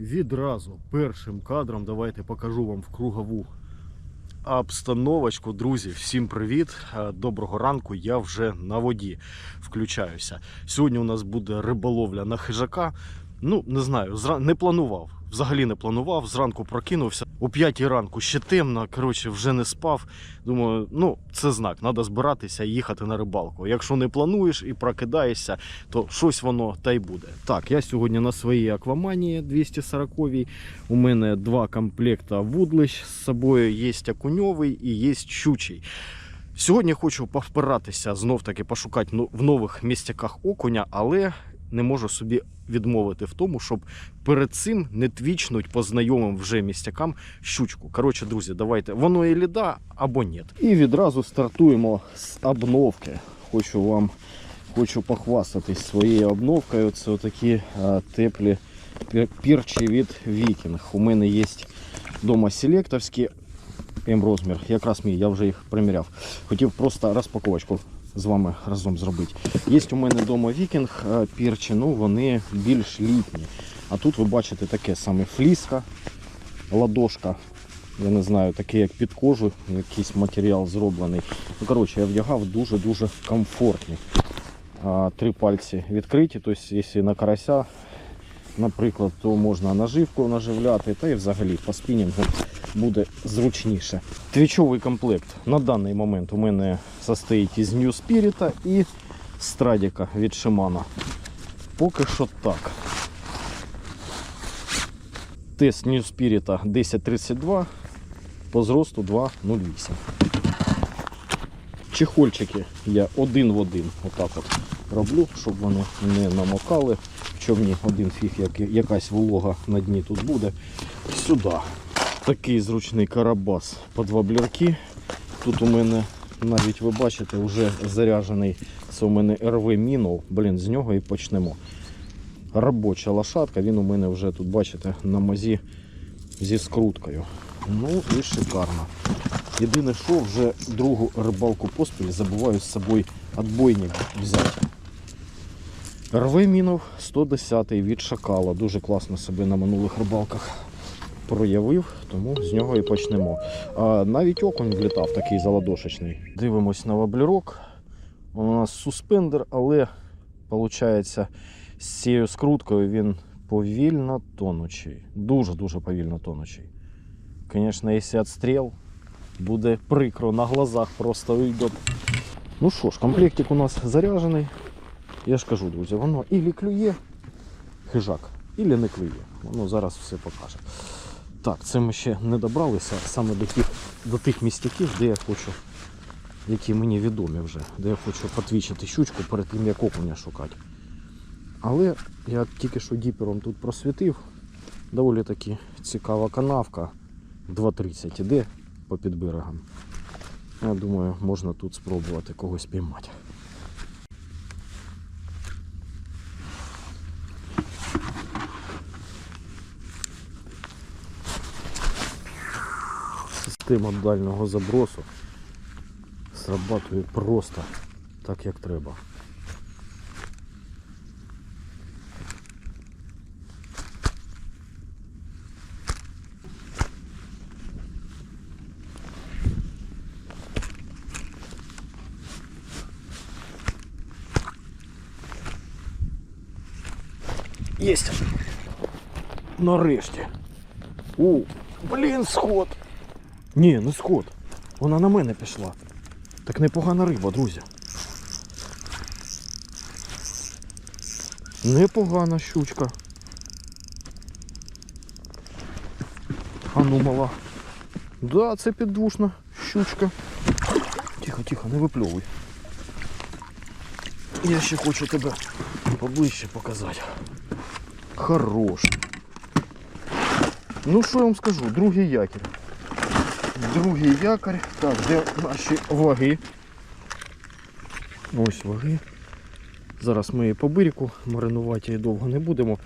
Відразу першим кадром давайте покажу вам в кругову обстановочку. Друзі, всім привіт! Е, Доброго ранку. Я вже на воді включаюся. Сьогодні у нас буде риболовля на хижака. Ну, не знаю, не планував. Взагалі не планував. Зранку прокинувся. О 5 ранку ще темно. Коротше, вже не спав. Думаю, ну це знак. Треба збиратися і їхати на рибалку. Якщо не плануєш і прокидаєшся, то щось воно та й буде. Так, я сьогодні на своїй акваманії 240 й У мене два комплекта вудлищ з собою. Є окуньовий і є щучий. Сьогодні хочу повпиратися, знов таки пошукати ну, в нових містяках окуня, але не можу собі відмовити в тому, щоб перед цим не твічнуть по знайомим вже містякам щучку. Коротше, друзі, давайте воно і ліда або ні. І відразу стартуємо з обновки. Хочу вам хочу похвастатись своєю обновкою. Це такі теплі пірчі від Вікінг. У мене є вдома селектовські М-розмір. Якраз мій, я вже їх приміряв. Хотів просто розпаковочку з вами разом зробити. Є у мене вдома вікінг е, пірчі, ну вони більш літні. А тут ви бачите таке саме фліска, ладошка. Я не знаю, таке як під кожу, якийсь матеріал зроблений. Ну, коротше, я вдягав дуже-дуже комфортні. Три пальці відкриті, тобто, якщо на карася, наприклад, то можна наживку наживляти, та і взагалі по спінінгу буде зручніше. Твічовий комплект на даний момент у мене состоїть із New Spirit і Страдіка від Shimano. Поки що так. Тест New Spirit 1032 по зросту 2,08. Чехольчики я один в один отак от роблю, щоб вони не намокали. В човні один фіг, як, якась волога на дні тут буде. Сюди. Такий зручний карабас по два блірки. Тут у мене навіть ви бачите, вже заряджений. Це у мене РВ Мінов. Блін, з нього і почнемо. Робоча лошадка, він у мене вже тут, бачите, на мазі зі скруткою. Ну і шикарно. Єдине, що вже другу рибалку поспіль забуваю з собою отбойник взяти. РВ Мінов 110 від шакала. Дуже класно себе на минулих рибалках проявив, тому з нього і почнемо. А навіть окунь влітав такий заладошечний. Дивимось на воблерок. У нас суспендер, але виходить, з цією скруткою він повільно тонучий. Дуже-дуже повільно тонучий. Звісно, якщо відстріл, буде прикро, на глазах просто вийде. Ну що ж, комплектик у нас заряджений. Я ж кажу, друзі, воно ілі клює хижак, ілі не клює. Воно зараз все покаже. Так, це ми ще не добралися саме до тих, до тих містяків, де я хочу, які мені відомі вже, де я хочу потвічити щучку перед тим, як окуня шукати. Але я тільки що діпером тут просвітив. Доволі таки цікава канавка 2.30 іде по під берегом. Я думаю, можна тут спробувати когось піймати. Система дальнього забросу срабатує просто так, як треба. Єсть! Нарешті. У, блін, сход. Ні, не сход. Вона на мене пішла. Так непогана риба, друзі. Непогана щучка. А ну мала. Да, це піддушна щучка. Тихо, тихо, не випльовуй. Я ще хочу тебе поближче показати. Хорош. Ну що я вам скажу, другий якір. Другий якорь. Так, де наші ваги? Ось ваги. Зараз ми її по бирику маринувати її довго не будемо.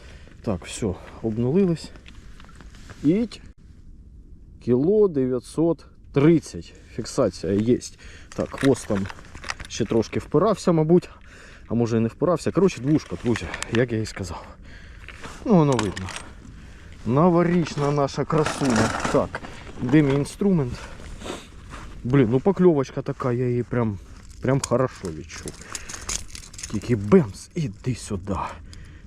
Так, все, обнулились. Іть. Кіло 930. Фіксація є. Так, хвост там ще трошки впирався, мабуть. А може і не впирався. Коротше, двушка, друзі, як я і сказав. Ну, воно видно. Новорічна наша красуня. Так, де мій інструмент? Блін, ну покльовочка така, я її прям, прям хорошо відчув. Тільки бемс, іди сюди.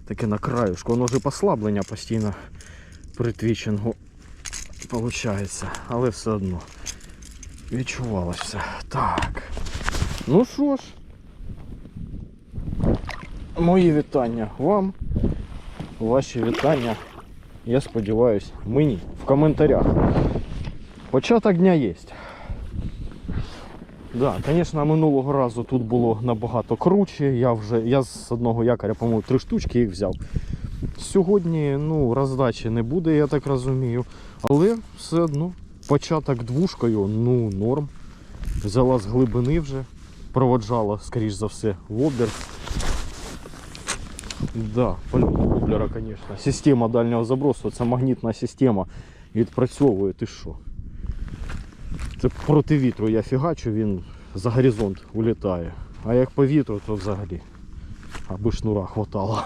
Таке на краюшку. Воно вже послаблення постійно при твічингу получається. Але все одно відчувалося. Так. Ну що ж. Мої вітання вам. Ваші вітання, я сподіваюсь, мені в коментарях. Початок дня є. Да, звісно, минулого разу тут було набагато круче. Я вже я з одного якоря, по-моєму, три штучки їх взяв. Сьогодні ну, роздачі не буде, я так розумію. Але все одно початок двушкою, ну, норм. Взяла з глибини вже, проводжала, скоріш за все, воблер. Да, по-любому воблера, звісно. Система дальнього забросу, це магнітна система. Відпрацьовує, ти що? Це проти вітру я фігачу, він за горизонт улітає. А як по вітру, то взагалі. Аби шнура хватало.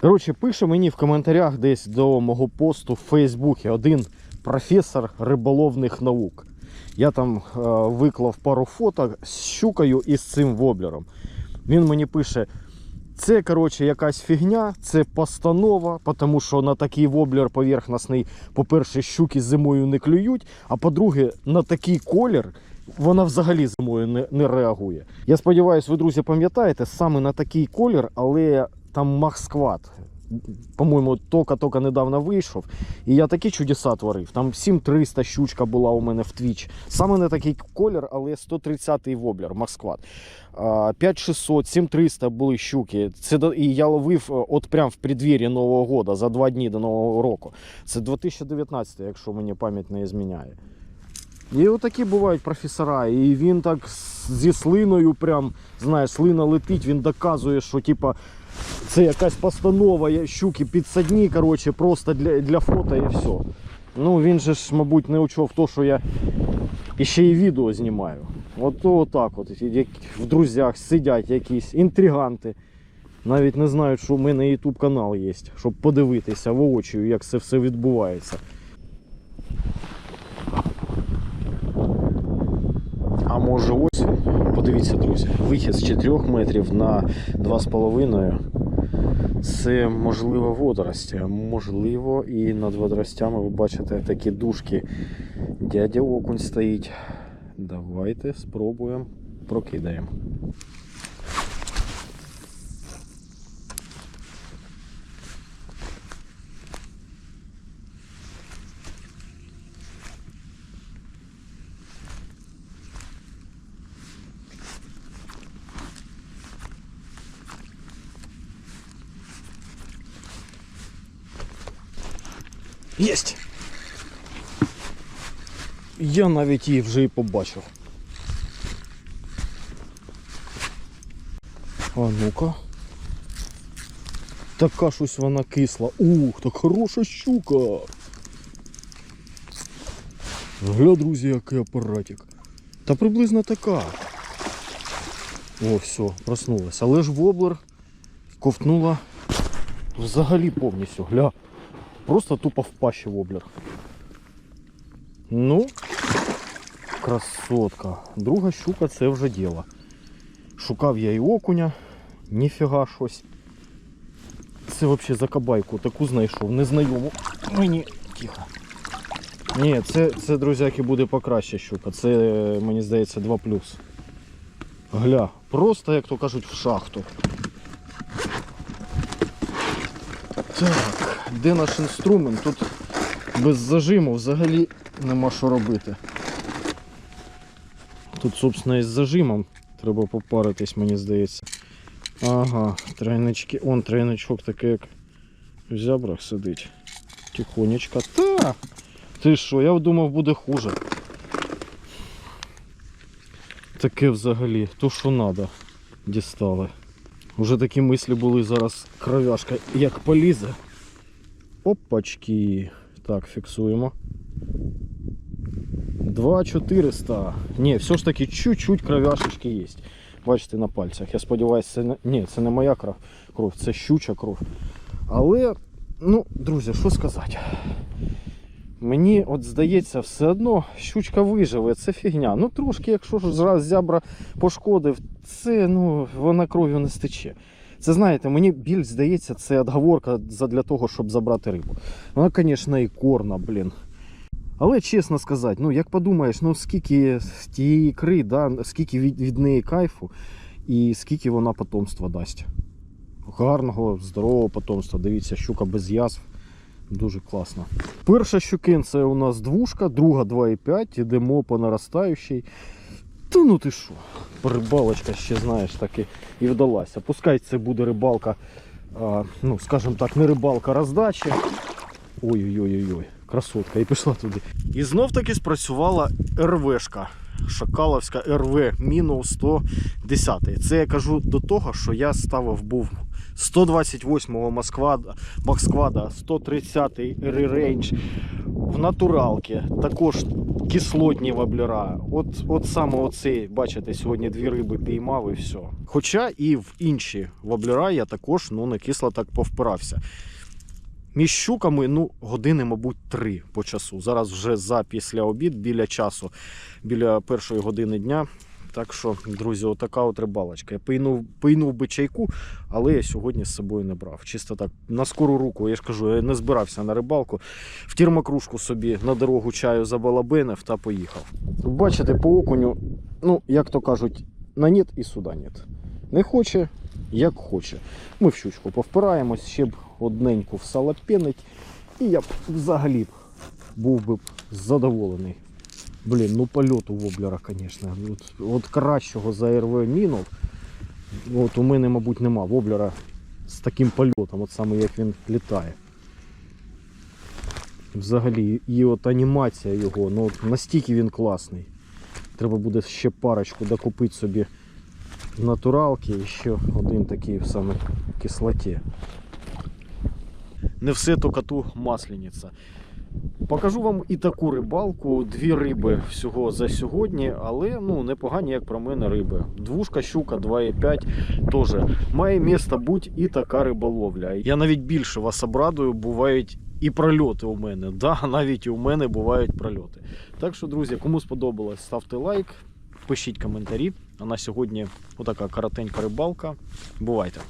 Коротше, пише мені в коментарях десь до мого посту в Фейсбуці один професор риболовних наук. Я там е, виклав пару фото з щукою і з цим воблером. Він мені пише: це коротше якась фігня, це постанова, тому що на такий воблер поверхностний, по-перше, щуки зимою не клюють, а по-друге, на такий колір вона взагалі зимою не, не реагує. Я сподіваюся, ви, друзі, пам'ятаєте, саме на такий колір, але там махсквад. По-моєму, тока-тока недавно вийшов. І я такі чудеса творив. Там 7300 щучка була у мене в твіч. Саме не такий колір, але 130-й воблер, Максквад. 5600, 7300 були щуки. Це і я ловив е, от прям в преддвір'ї Нового року, за два дні до Нового року. Це 2019, якщо мені пам'ять не зміняє. І отакі бувають професора. І він так зі слиною, прям, знаєш, слина летить, він доказує, що типа. Це якась постанова, щуки підсадні, коротше, просто для, для фото і все. Ну він же ж, мабуть, не учов то, що я іще і відео знімаю. От то отак от, як в друзях сидять якісь інтриганти. Навіть не знають, що в мене YouTube канал є, щоб подивитися воочію, як це все відбувається. А може осінь? Подивіться, друзі, вихід з 4 метрів на 2,5 це можливо водорості. Можливо, і над водоростями ви бачите такі дужки. Дядя окунь стоїть. Давайте спробуємо, прокидаємо. Єсть! Я навіть її вже і побачив. А ну-ка. Така щось вона кисла. Ух, так хороша щука. Гля, друзі, який апаратик. Та приблизно така. О, все, проснулась. Але ж воблер ковтнула взагалі повністю. Гля. Просто тупо в пащі воблер. Ну, красотка. Друга щука це вже діло. Шукав я і окуня, ніфіга щось. Це взагалі за кабайку таку знайшов, незнайому. Мені. Тихо. Ні, це, це, друзяки, буде покраще щука. Це, мені здається, 2 Гля, просто, як то кажуть, в шахту. Так, де наш інструмент? Тут без зажиму взагалі нема що робити. Тут, собственно, із зажимом треба попаритись, мені здається. Ага, тройнички. Он тройничок такий, як в зябрах сидить. Тихонечко. Та! Ти що, я думав буде хуже. Таке взагалі, то що треба, дістали. Уже такі мислі були зараз кров'яшка як полізе. Опачки. Так, фіксуємо. 2400. Ні, все ж таки чуть-чуть кров'яшечки є. Бачите на пальцях. Я сподіваюся, це не... Ні, це не моя кров, кров, це щуча кров. Але, ну, друзі, що сказати. Мені от здається, все одно щучка виживе, це фігня. Ну трошки, якщо ж раз зябра пошкодив, це ну вона кров'ю не стече. Це знаєте, мені більш здається, це отговорка для того, щоб забрати рибу. Вона, звісно, і корна, блін. Але чесно сказати, ну як подумаєш, ну скільки тієї ікри, да, скільки від, від неї кайфу і скільки вона потомства дасть. Гарного, здорового потомства. Дивіться, щука без язв. Дуже класно. Перша щукин це у нас двушка, друга 2,5, ідемо по наростаючій. Та ну ти що? Рибалочка ще, знаєш, таки і вдалася. Пускай це буде рибалка, а, ну, скажімо так, не рибалка роздачі. Ой-ой-ой, красотка, і пішла туди. І знов таки спрацювала РВшка. Шакаловська РВ мінус 110. Це я кажу до того, що я ставив був 128-го Москвада, Максквада, 130-й рейндж в натуралки, також кислотні воблера. От, от саме оцей, бачите, сьогодні дві риби піймав і все. Хоча і в інші воблера я також ну, не кисло так повпирався. Між щуками ну, години, мабуть, три по часу. Зараз вже за після обід біля часу, біля першої години дня. Так що, друзі, отака от рибалочка. Я пийнув, пийнув би чайку, але я сьогодні з собою не брав. Чисто так, на скору руку, я ж кажу, я не збирався на рибалку. В термокружку собі на дорогу чаю забалабинив та поїхав. Бачите, по окуню, ну, як то кажуть, на нет і сюди нет. Не хоче, як хоче. Ми в щучку повпираємось, ще б одненьку в сало пенить, і я б взагалі був би задоволений. Блін, ну польот у воблера, звісно. От, от кращого за РВ мінов. От у мене, мабуть, нема воблера з таким польотом, от саме як він літає. Взагалі, і от анімація його, ну от настільки він класний. Треба буде ще парочку докупити собі натуралки і ще один такий в саме кислоті. Не все то коту маслениця. Покажу вам і таку рибалку. Дві риби всього за сьогодні, але ну непогані, як про мене, риби. Двушка, щука 2,5 теж має місце бути і така риболовля. Я навіть більше вас обрадую, бувають і прольоти у мене. Да, навіть і у мене бувають прольоти. Так що, друзі, кому сподобалось, ставте лайк, пишіть коментарі. А на сьогодні отака коротенька рибалка. Бувайте!